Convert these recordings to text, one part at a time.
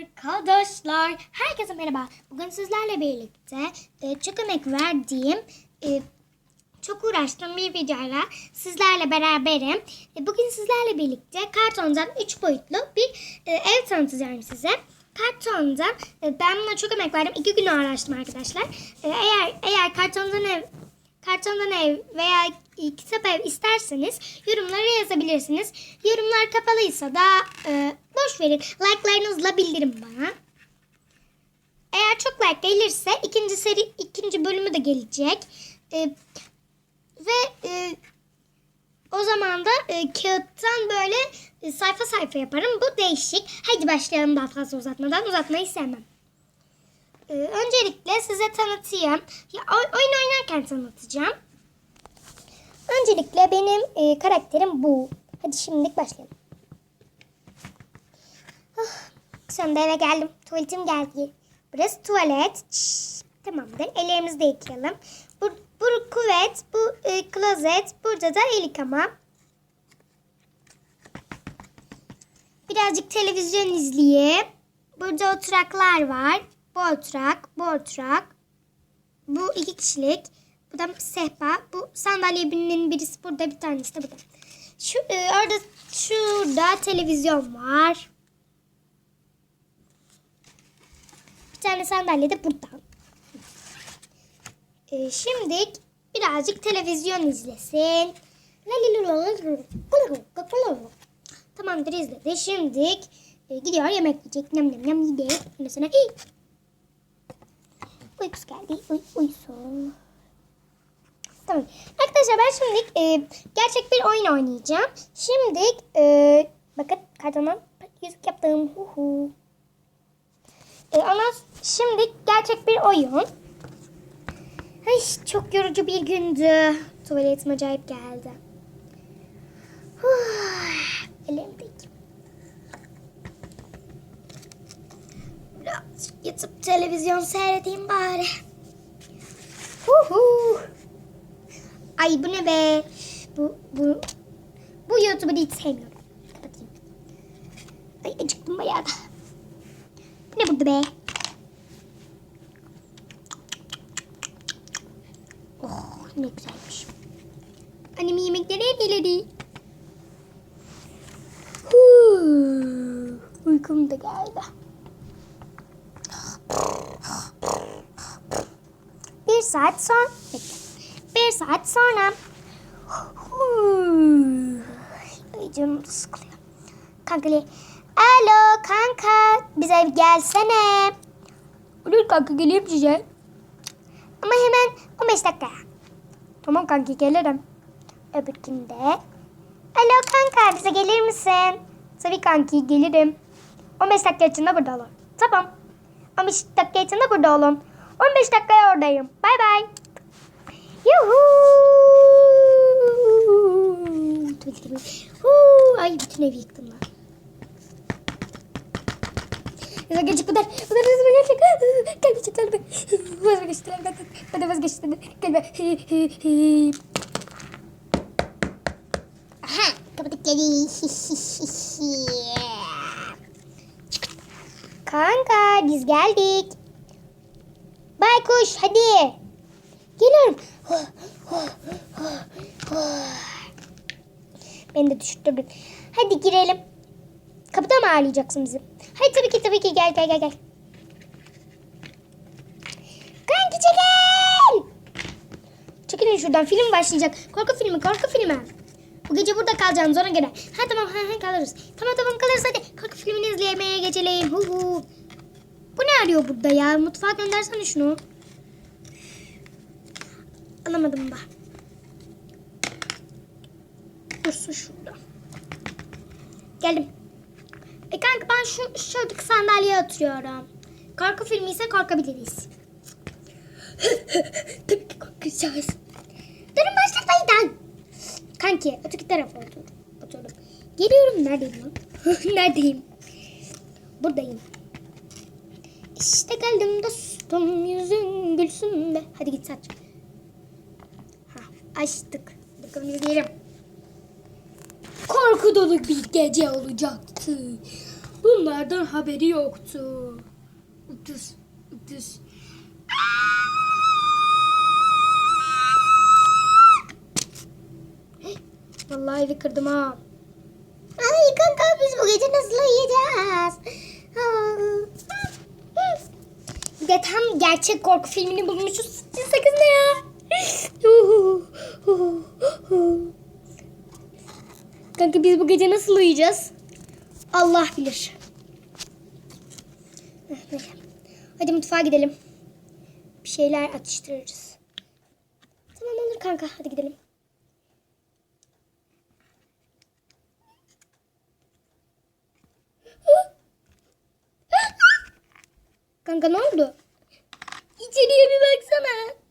Arkadaşlar herkese merhaba. Bugün sizlerle birlikte e, çok emek verdiğim, e, çok uğraştığım bir videoyla sizlerle beraberim. E, bugün sizlerle birlikte kartondan 3 boyutlu bir e, ev tanıtacağım size. Kartondan e, ben buna çok emek verdim. 2 gün uğraştım arkadaşlar. E, eğer eğer kartondan ev kartondan ev veya kitap ev isterseniz yorumlara yazabilirsiniz. Yorumlar kapalıysa da e, boş verin. Like'larınızla bildirin bana. Eğer çok like gelirse ikinci seri ikinci bölümü de gelecek. E, ve e, o zaman da e, kağıttan böyle e, sayfa sayfa yaparım. Bu değişik. Haydi başlayalım daha fazla uzatmadan. Uzatmayı sevmem. Ee, öncelikle size tanıtayım. Ya, oy- oyun oynarken tanıtacağım. Öncelikle benim e, karakterim bu. Hadi şimdilik başlayalım. Ah, sonunda eve geldim. Tuvaletim geldi. Burası tuvalet. Şşş, tamamdır. Ellerimizi de yıkayalım. Bu, bu küvet, bu e, klozet. Burada da el yıkama. Birazcık televizyon izleyeyim. Burada oturaklar var. Bu oturak, bu oturak. Bu iki kişilik. Bu da sehpa. Bu sandalyenin birisi burada, bir tanesi de burada. Şu e, orada şurada televizyon var. Bir tane sandalye de burada. E, şimdi birazcık televizyon izlesin. Tamamdır izledi. Şimdi e, gidiyor yemek yiyecek. Nem nem nem yiyecek. Uykusu geldi. Uy, uyusun. Tamam. Arkadaşlar ben şimdi e, gerçek bir oyun oynayacağım. Şimdi e, bakın kartondan yüzük yaptım. Hu hu. E, ama şimdi gerçek bir oyun. Ay, çok yorucu bir gündü. Tuvaletim acayip geldi. Huh, Elimdeki. Biraz yatıp televizyon seyredeyim bari. Huhu. Ay bu ne be? Bu bu bu YouTube'u hiç sevmiyorum. Kapatayım. Ay acıktım bayağı da. Bu ne burada be? Oh ne güzelmiş. Annem yemekleri. Huu, Uykum da geldi. Bir saat sonra. Bir saat sonra. Ay canım da sıkılıyor. Kanka le- Alo kanka bize gelsene. Olur kanka geleyim size. Ama hemen 15 dakika. Tamam kanki gelirim. Öbürkünde. Alo kanka bize gelir misin? Tabii kanki gelirim. 15 dakika içinde burada olun. Tamam. 15 dakika içinde burada olun. 15 dakikaya oradayım. Bay bay. Yuhuu. Huu. Ay bütün evi yıktım lan. Vazgeçtik kadar. Kadar hızlı geçtik. Gelmeyecek kalbe. Vazgeçtiler. Ben de vazgeçtim. Kalbe. Aha. Kapatık geri. Kanka biz geldik. Baykuş hadi. Geliyorum. Beni de düşürdün. Hadi girelim. Kapıda mı ağırlayacaksın bizi? Hayır tabii ki tabii ki gel gel gel gel. Kankice gel. Çekilin şuradan film başlayacak. Korku filmi korku filmi. Bu gece burada kalacağız ona göre. Ha tamam ha, ha kalırız. Tamam tamam kalırız hadi. Korku filmini izlemeye geçelim. Hu hu. Bu ne arıyor burada ya? Mutfağa göndersene şunu. Anlamadım da. Dursun şurada. Geldim. E kanka ben şu şuradaki sandalyeye oturuyorum. Korku filmi ise korkabiliriz. Tabii ki korkacağız. Durun başlatmayın. Kanki öteki tarafa otur. Oturdum. Geliyorum. Neredeyim lan? Neredeyim? Buradayım. İşte geldim dostum yüzün gülsün be. Hadi git saç. Açtık. Bakalım izleyelim. Korku dolu bir gece olacaktı. bunlardan haberi yoktu. Utus, utus. Vallahi evi kırdım ha. Ay kanka biz bu gece nasıl uyuyacağız? Bir de tam gerçek korku filmini bulmuşuz. Sakız ne ya? Kanka biz bu gece nasıl uyuyacağız? Allah bilir. Hadi mutfağa gidelim. Bir şeyler atıştırırız. Tamam olur kanka hadi gidelim. Kanka ne oldu? İçeriye bir baksana.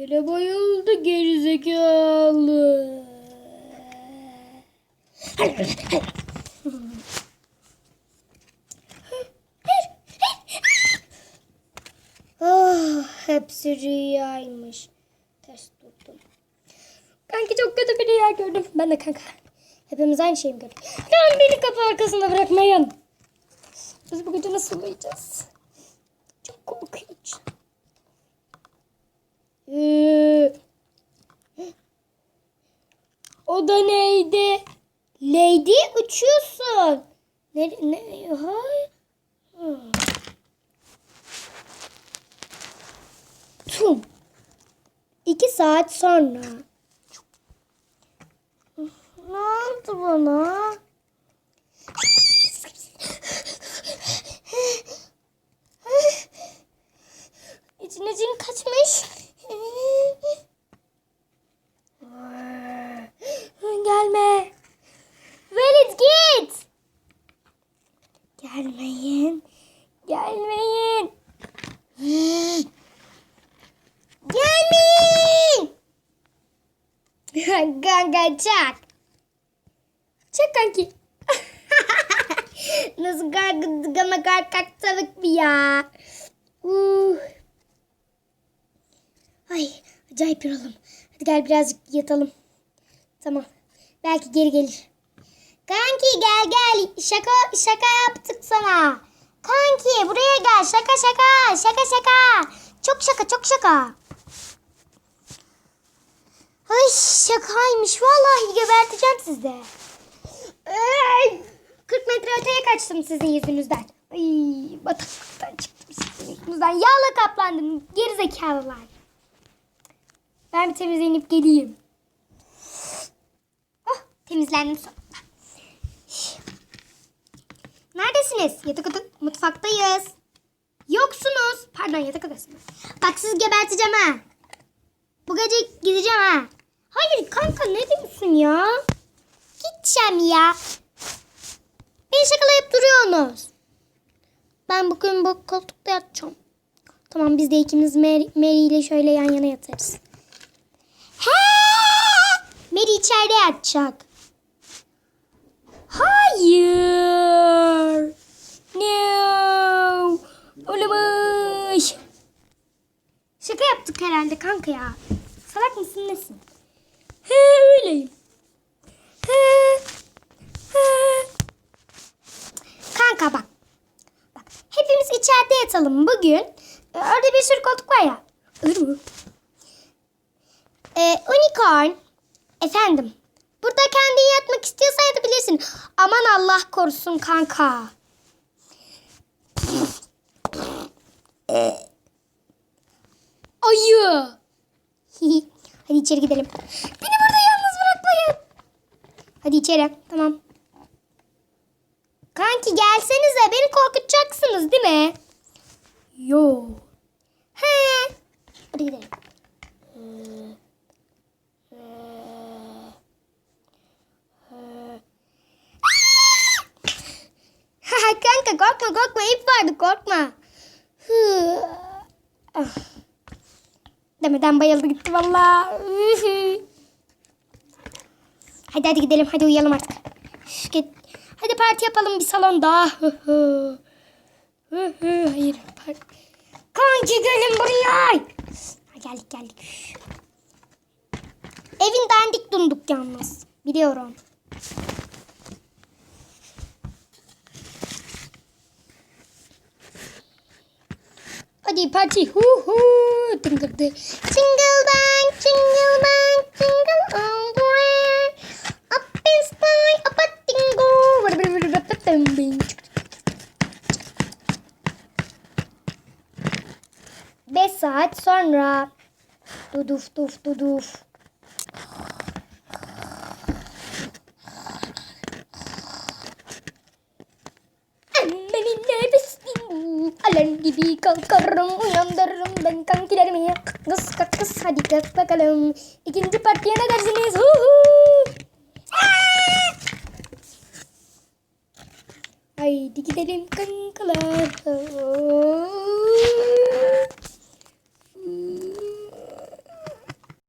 Gele bayıldı gerizekalı. Oh, hepsi rüyaymış. Ters durdum. Kanki çok kötü bir rüya gördüm. Ben de kanka. Hepimiz aynı şeyi gördük? Lan beni kapı arkasında bırakmayın. Biz bu gece nasıl uyuyacağız? Çok korkunç. Ee, o da neydi? Lady uçuyorsun. Ne? ne hayır. Hmm. Tum. İki saat sonra. Ne oldu bana? İçine cin kaçmış. Gelme. Velit git. Gelmeyin. Gelmeyin. Gelmeyin. Kanka çak. Çak kanki. Nasıl gama kalk kalktalık bir ya. Uh. Ay acayip yorulum. Hadi gel birazcık yatalım. Tamam. Belki geri gelir. Kanki gel gel. Şaka şaka yaptık sana. Kanki buraya gel. Şaka şaka. Şaka şaka. Çok şaka çok şaka. Ay şakaymış. Vallahi geberteceğim sizi. Ay, 40 metre öteye kaçtım sizin yüzünüzden. Ay bataklıktan çıktım sizin yüzünüzden. Yağla kaplandım. Geri zekalılar. Ben bir temizlenip geleyim. Temizlendim sonunda. Neredesiniz? Yatak oda mutfaktayız. Yoksunuz. Pardon yatak odasında. Bak sizi geberteceğim ha. Bu gece gideceğim ha. Hayır kanka ne diyorsun ya? Gideceğim ya. Beni şakalayıp duruyorsunuz. Ben bugün bu koltukta yatacağım. Tamam biz de ikimiz Mary, Mary ile şöyle yan yana yatarız. He! Mary içeride yatacak. Hayır. No. Olamaz. Şaka yaptık herhalde kanka ya. Salak mısın nesin? He öyleyim. He. He. Kanka bak. Bak hepimiz içeride yatalım bugün. Ee, Orada bir sürü koltuk var ya. Ee, unicorn. Efendim. Burada kendin yatmak istiyorsan yatabilirsin. Aman Allah korusun kanka. Ayı. Hadi içeri gidelim. Beni burada yalnız bırakmayın. Hadi içeri. Tamam. Kanki gelsenize. Beni korkutacaksınız değil mi? Yo. He. Hadi gidelim. Kanka korkma korkma ip vardı korkma. Hı. Ah. Demeden bayıldı gitti valla. Hadi hadi gidelim hadi uyuyalım artık. Git. Hadi parti yapalım bir salonda. Hayır. Parti. Kanki gelin buraya. Ha, geldik geldik. Evin dandik dunduk yalnız. Biliyorum. Hadi parti. Hu hu. Tıngırdı. Jingle bang, jingle bang, jingle all the way. Up in sky, up a tingle. Beş saat sonra. Duduf duf duduf. Alan gibi kalkarım dan kang kankilerimi ya. Kız kalk kız hadi kalk bakalım. İkinci partiye ne dersiniz? Hu hu. Haydi kang kankalar.